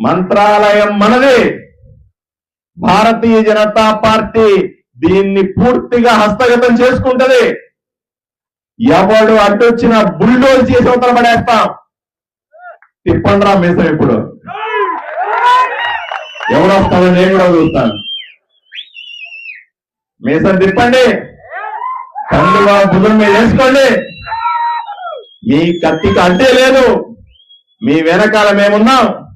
మంత్రాలయం మనది. భారతీయ జనతా పార్టీ దీన్ని పూర్తిగా హస్తగతం చేసుకుంటది. ఎవడు అడ్డొచ్చిన బుల్డోజ్ చేసి అవతల పడేస్తాం. తిప్పండ్రా మీసం ఇప్పుడు. ఎవడు వస్తాడో నేను కూడా చూస్తాను. మీసం తిప్పండి. కండువా భుజం మీద వేసుకోండి. మీ కత్తికి అడ్డే లేదు. మీ వెనకాల మేమున్నాం.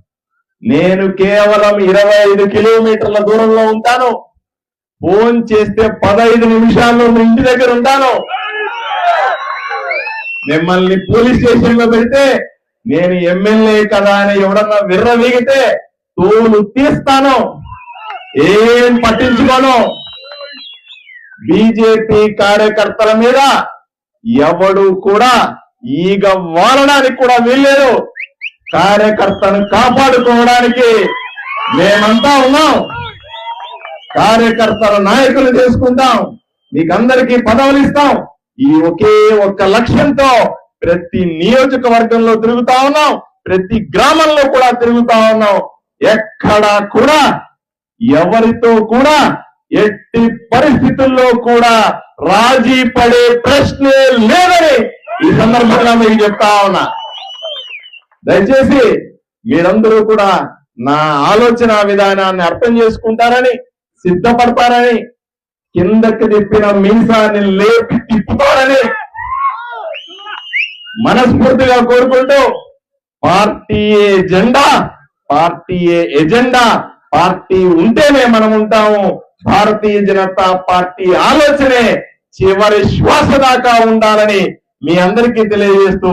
నేను కేవలం ఇరవై ఐదు కిలోమీటర్ల దూరంలో ఉంటాను. ఫోన్ చేస్తే పదహైదు నిమిషాల్లో మీ ఇంటి దగ్గర ఉంటాను. మిమ్మల్ని పోలీస్ స్టేషన్లో పెడితే నేను ఎమ్మెల్యే కదా అని ఎవడన్నా విర్రవీగితే తోలు తీస్తాను. ఏం పట్టించుకోను. బీజేపీ కార్యకర్తల మీద ఎవడు కూడా ఈగ వాలడానికి కూడా వీల్లేదు. కార్యకర్తను కాపాడుకోవడానికి మేమంతా ఉన్నాం. కార్యకర్తల నాయకులు చేసుకుంటాం మీకందరికీ పదవులు ఇస్తాం. ఈ ఒకే ఒక్క లక్ష్యంతో ప్రతి నియోజకవర్గంలో తిరుగుతా ఉన్నాం. ప్రతి గ్రామంలో కూడా తిరుగుతా ఉన్నాం. ఎక్కడా కూడా ఎవరితో కూడా ఎట్టి పరిస్థితుల్లో కూడా రాజీ పడే ప్రశ్నే లేదని ఈ సందర్భంగా మీకు చెప్తా ఉన్నా. దయచేసి మీరందరూ కూడా నా ఆలోచన విధానాన్ని అర్థం చేసుకుంటారని సిద్ధపడతారని కిందకి తిప్పిన మీసాన్ని లేపి తిప్పుతారని మనస్ఫూర్తిగా కోరుకుంటూ party agenda party agenda party ఉంటేనే మనం ఉంటాము. భారతీయ జనతా పార్టీ ఆలోచనే చివరి శ్వాస దాకా ఉండాలని మీ అందరికీ తెలియజేస్తూ